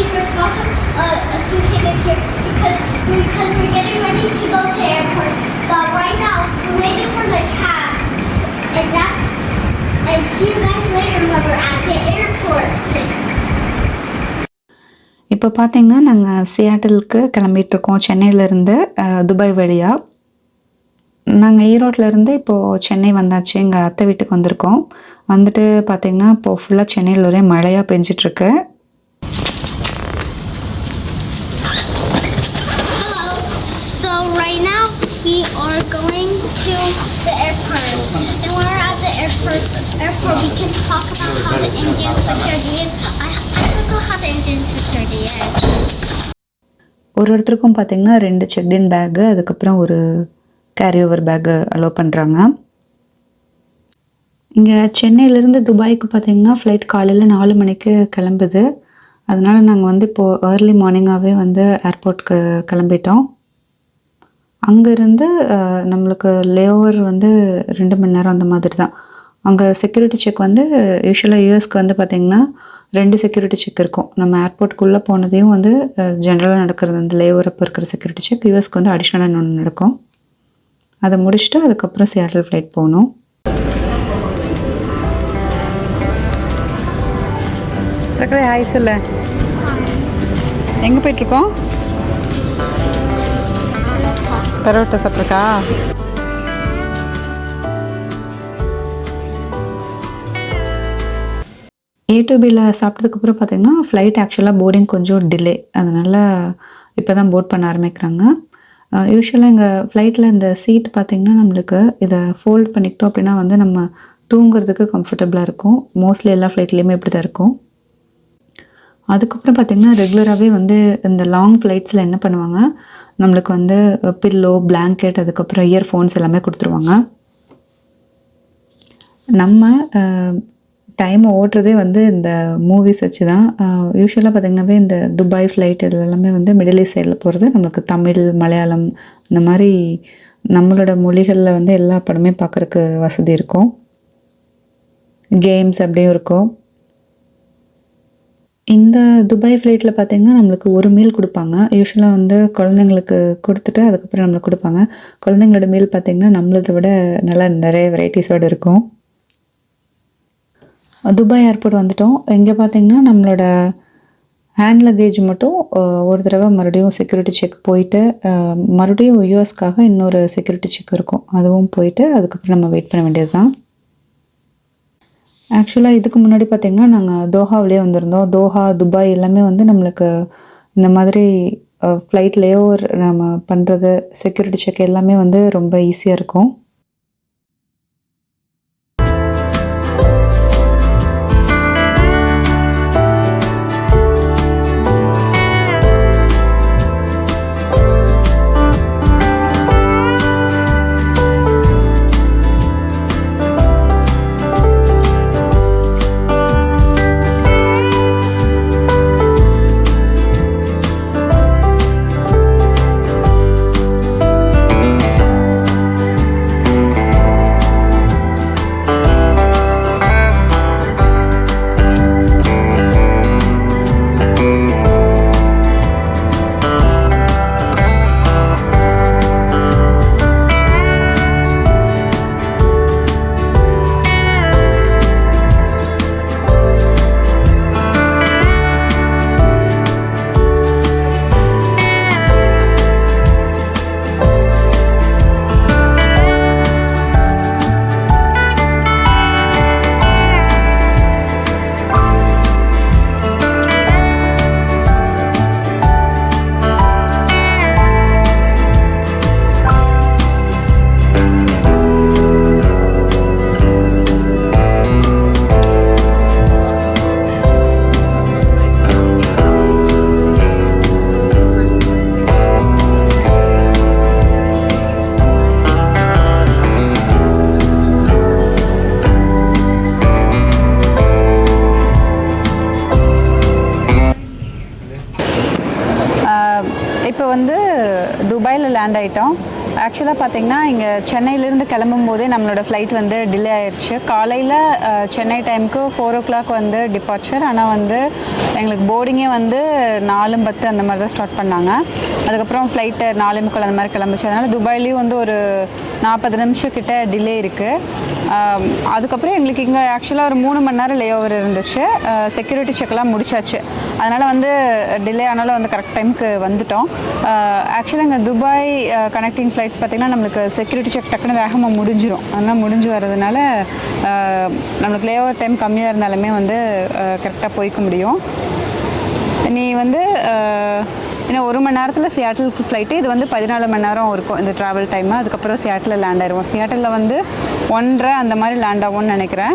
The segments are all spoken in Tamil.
please, there's lots of uh, assume here because because we're getting ready to go to the airport. But right now we're waiting for the cabs, and that's and see you guys later when we're at the airport. இப்போ பார்த்தீங்கன்னா நாங்கள் சியாட்டிலுக்கு கிளம்பிகிட்ருக்கோம் சென்னையிலேருந்து துபாய் வழியாக நாங்கள் ஈரோட்டிலேருந்து இப்போது சென்னை வந்தாச்சு எங்கள் அத்தை வீட்டுக்கு வந்திருக்கோம் வந்துட்டு பார்த்திங்கன்னா இப்போது ஃபுல்லாக சென்னையில் ஒரே மழையாக பெஞ்சிட்ருக்கு Hello. So right now we are going to the airport, and when we're at the airport, airport we can talk about how the Indian security is. I I forgot how the Indian security is. ஒரு ஒருத்தருக்கும் பார்த்தீங்கன்னா ரெண்டு செக்டின் பேக்கு அதுக்கப்புறம் ஒரு கேரி ஓவர் பேக்கு அலோவ் பண்ணுறாங்க இங்கே சென்னையிலேருந்து துபாய்க்கு பார்த்தீங்கன்னா ஃப்ளைட் காலையில் நாலு மணிக்கு கிளம்புது அதனால் நாங்கள் வந்து இப்போது ஏர்லி மார்னிங்காகவே வந்து ஏர்போர்ட்க்கு கிளம்பிட்டோம் அங்கேருந்து நம்மளுக்கு லேஓவர் வந்து ரெண்டு மணி நேரம் அந்த மாதிரி தான். அங்கே செக்யூரிட்டி செக் வந்து யூஸ்வலாக யூஎஸ்க்கு வந்து பார்த்திங்கன்னா ரெண்டு செக்யூரிட்டி செக் இருக்கும். நம்ம ஏர்போர்ட்டுக்குள்ளே போனதையும் வந்து ஜென்ரலாக நடக்கிறது. அந்த லேஓவர் அப்போ இருக்கிற செக்யூரிட்டி செக் யூஎஸ்க்கு வந்து அடிஷ்னலாக இன்னொன்று நடக்கும். அதை முடிச்சுட்டு அதுக்கப்புறம் சியாட்டல் ஃப்ளைட் போகணும். ஹாய் சொல்ல. எங்கே போயிட்டுருக்கோம் பரோட்டா சாப்பிட்ருக்கா ஏ டு பியில் சாப்பிட்டதுக்கப்புறம் பார்த்தீங்கன்னா ஃப்ளைட் ஆக்சுவலாக போர்டிங் கொஞ்சம் டிலே அதனால் இப்போ தான் போர்ட் பண்ண ஆரம்பிக்கிறாங்க. யூஸ்வலாக எங்கள் ஃப்ளைட்டில் இந்த சீட் பார்த்திங்கன்னா நம்மளுக்கு இதை ஃபோல்ட் பண்ணிக்கிட்டோம் அப்படின்னா வந்து நம்ம தூங்குறதுக்கு கம்ஃபர்டபுளாக இருக்கும். மோஸ்ட்லி எல்லா ஃப்ளைட்லேயுமே இப்படி தான் இருக்கும். அதுக்கப்புறம் பார்த்திங்கன்னா ரெகுலராகவே வந்து இந்த லாங் ஃப்ளைட்ஸில் என்ன பண்ணுவாங்க? நம்மளுக்கு வந்து பில்லோ பிளாங்கெட் அதுக்கப்புறம் இயர்ஃபோன்ஸ் எல்லாமே கொடுத்துருவாங்க. நம்ம டைம் ஓட்டுறதே வந்து இந்த மூவிஸ் வச்சு தான் யூஸ்வலாக பார்த்திங்கனாவே இந்த துபாய் ஃப்ளைட் இது எல்லாமே வந்து மிடில் ஈஸ்ட் சைடில் போகிறது நம்மளுக்கு தமிழ் மலையாளம் இந்த மாதிரி நம்மளோட மொழிகளில் வந்து எல்லா படமே பார்க்குறக்கு வசதி இருக்கும். கேம்ஸ் அப்படியும் இருக்கும். இந்த துபாய் ஃப்ளைட்டில் பார்த்தீங்கன்னா நம்மளுக்கு ஒரு மீல் கொடுப்பாங்க. யூஸ்வலாக வந்து குழந்தைங்களுக்கு கொடுத்துட்டு அதுக்கப்புறம் நம்மளுக்கு கொடுப்பாங்க. குழந்தைங்களோட மீல் பார்த்திங்கன்னா நம்மளதை விட நல்லா நிறைய வெரைட்டிஸோடு இருக்கும். துபாய் ஏர்போர்ட் வந்துட்டோம். இங்கே பார்த்தீங்கன்னா நம்மளோட ஹேண்ட் லக்கேஜ் மட்டும் ஒரு தடவை மறுபடியும் செக்யூரிட்டி செக் போயிட்டு மறுபடியும் யூஎஸ்க்காக இன்னொரு செக்யூரிட்டி செக் இருக்கும். அதுவும் போயிட்டு அதுக்கப்புறம் நம்ம வெயிட் பண்ண வேண்டியது தான் ஆக்சுவலாக இதுக்கு முன்னாடி பார்த்தீங்கன்னா நாங்கள் தோஹாவிலே வந்திருந்தோம். தோஹா துபாய் எல்லாமே வந்து நம்மளுக்கு இந்த மாதிரி ஃப்ளைட்லேயோ நம்ம பண்ணுறது செக்யூரிட்டி செக் எல்லாமே வந்து ரொம்ப ஈஸியாக இருக்கும். இப்போ ஆக்சுவலாக பார்த்தீங்கன்னா இங்கே சென்னையிலேருந்து கிளம்பும் போதே நம்மளோட ஃப்ளைட் வந்து டிலே ஆயிடுச்சு காலையில் சென்னை டைமுக்கு ஃபோர் ஓ கிளாக் வந்து டிபார்ச்சர் ஆனால் வந்து எங்களுக்கு போர்டிங்கே வந்து நாலு பத்து அந்த மாதிரி தான் ஸ்டார்ட் பண்ணாங்க. அதுக்கப்புறம் ஃப்ளைட்டு நாலு முக்கால் அந்த மாதிரி கிளம்பிச்சு. அதனால் துபாய்லேயும் வந்து ஒரு நாற்பது நிமிஷம் கிட்ட டிலே இருக்குது அதுக்கப்புறம் எங்களுக்கு இங்கே ஆக்சுவலாக ஒரு மூணு மணி நேரம் லே ஓவர் இருந்துச்சு செக்யூரிட்டி செக்லாம் முடிச்சாச்சு. அதனால் வந்து டிலே ஆனாலும் வந்து கரெக்ட் டைமுக்கு வந்துட்டோம். ஆக்சுவலாக இங்கே துபாய் கனெக்டிங் ஃப்ளைட்ஸ் பார்த்திங்கன்னா நம்மளுக்கு செக்யூரிட்டி செக் டக்குன்னு வேகமாக முடிஞ்சிடும் அதனால் முடிஞ்சு வர்றதுனால நம்மளுக்கு லே ஓவர் டைம் கம்மியாக இருந்தாலுமே வந்து கரெக்டாக போய்க்க முடியும். நீ வந்து ஏன்னா ஒரு மணி நேரத்தில் சியாட்டலுக்கு ஃப்ளைட்டு இது வந்து பதினாலு மணி நேரம் இருக்கும் இந்த ட்ராவல் டைமு அதுக்கப்புறம் சியாட்டில் லேண்ட் ஆயிடுவோம். சியாட்டலில் வந்து ஒன்றரை அந்த மாதிரி லேண்ட் ஆகும்னு நினைக்கிறேன்.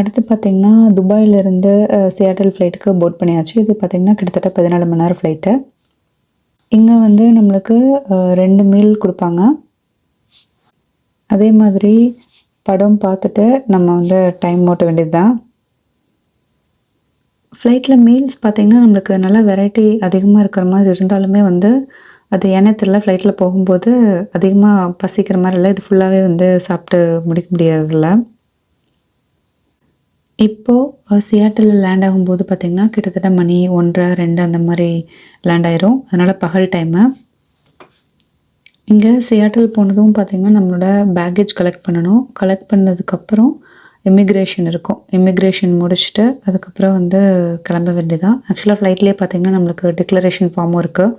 அடுத்து பார்த்திங்கன்னா துபாயிலேருந்து சியாட்டல் ஃப்ளைட்டுக்கு போட் பண்ணியாச்சு. இது பார்த்திங்கன்னா கிட்டத்தட்ட பதினாலு மணி நேரம் ஃப்ளைட்டு இங்கே வந்து நம்மளுக்கு ரெண்டு மீல் கொடுப்பாங்க. அதே மாதிரி படம் பார்த்துட்டு நம்ம வந்து டைம் ஓட்ட வேண்டியது தான் ஃப்ளைட்டில் மீல்ஸ் பார்த்திங்கன்னா நம்மளுக்கு நல்ல வெரைட்டி அதிகமாக இருக்கிற மாதிரி இருந்தாலுமே வந்து அது ஏனே தெரியல. ஃப்ளைட்டில் போகும்போது அதிகமாக பசிக்கிற மாதிரி இல்லை. இது ஃபுல்லாகவே வந்து சாப்பிட்டு முடிக்க முடியறதில்ல. இப்போது சியாட்டலில் லேண்ட் ஆகும்போது பார்த்திங்கன்னா கிட்டத்தட்ட மணி ஒன்றரை ரெண்டு அந்த மாதிரி லேண்ட் ஆயிரும். அதனால் பகல் டைமு இங்கே சியாட்டல் போனதும் பார்த்திங்கன்னா நம்மளோட பேக்கேஜ் கலெக்ட் பண்ணணும். கலெக்ட் பண்ணதுக்கப்புறம் இமிக்ரேஷன் இருக்கும். இமிக்ரேஷன் முடிச்சுட்டு அதுக்கப்புறம் வந்து கிளம்ப வேண்டியதான் ஆக்சுவலாக ஃப்ளைட்லேயே பார்த்திங்கன்னா நம்மளுக்கு டிக்ளரேஷன் ஃபார்மும் இருக்குது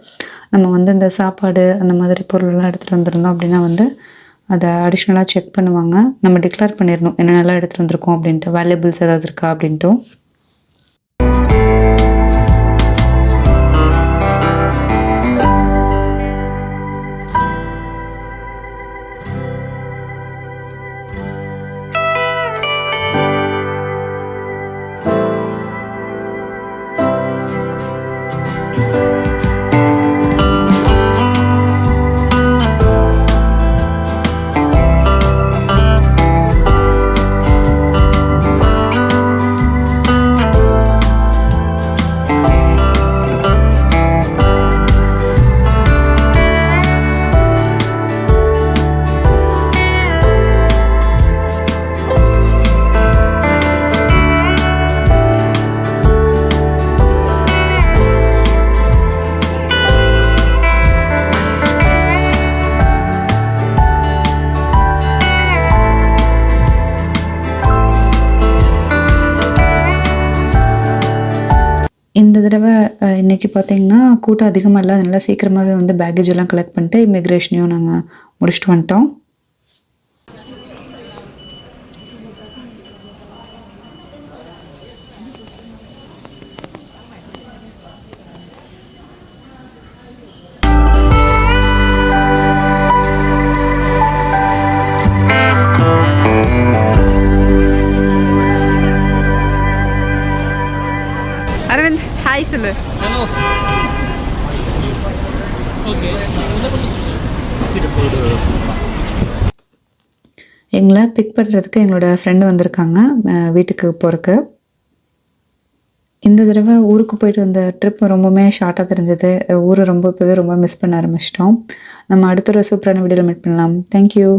நம்ம வந்து இந்த சாப்பாடு அந்த மாதிரி பொருளெல்லாம் எடுத்துகிட்டு வந்திருந்தோம் அப்படின்னா வந்து அதை அடிஷ்னலாக செக் பண்ணுவாங்க. நம்ம டிக்ளேர் பண்ணிடணும் என்னென்னலாம் எடுத்துகிட்டு வந்திருக்கோம் அப்படின்ட்டு. வேல்யூபிள்ஸ் ஏதாவது இருக்கா அப்படின்ட்டும் you தடவை இன்றைக்கி இன்னைக்கு பார்த்தீங்கன்னா கூட்டம் அதிகமாக இல்லை அதனால சீக்கிரமாகவே வந்து பேக்கேஜ் எல்லாம் கலெக்ட் பண்ணிட்டு இமிக்ரேஷனையும் நாங்கள் முடிச்சுட்டு வந்துட்டோம். எங்களை பிக் பண்ணுறதுக்கு எங்களோட ஃப்ரெண்டு வந்திருக்காங்க வீட்டுக்கு போகிறக்கு இந்த தடவை ஊருக்கு போயிட்டு வந்த ட்ரிப் ரொம்பவுமே ஷார்ட்டாக தெரிஞ்சது. ஊரை ரொம்ப இப்போவே ரொம்ப மிஸ் பண்ண ஆரம்பிச்சிட்டோம். நம்ம அடுத்த ஒரு சூப்பரான வீடியோவில் மீட் பண்ணலாம். தேங்க்யூ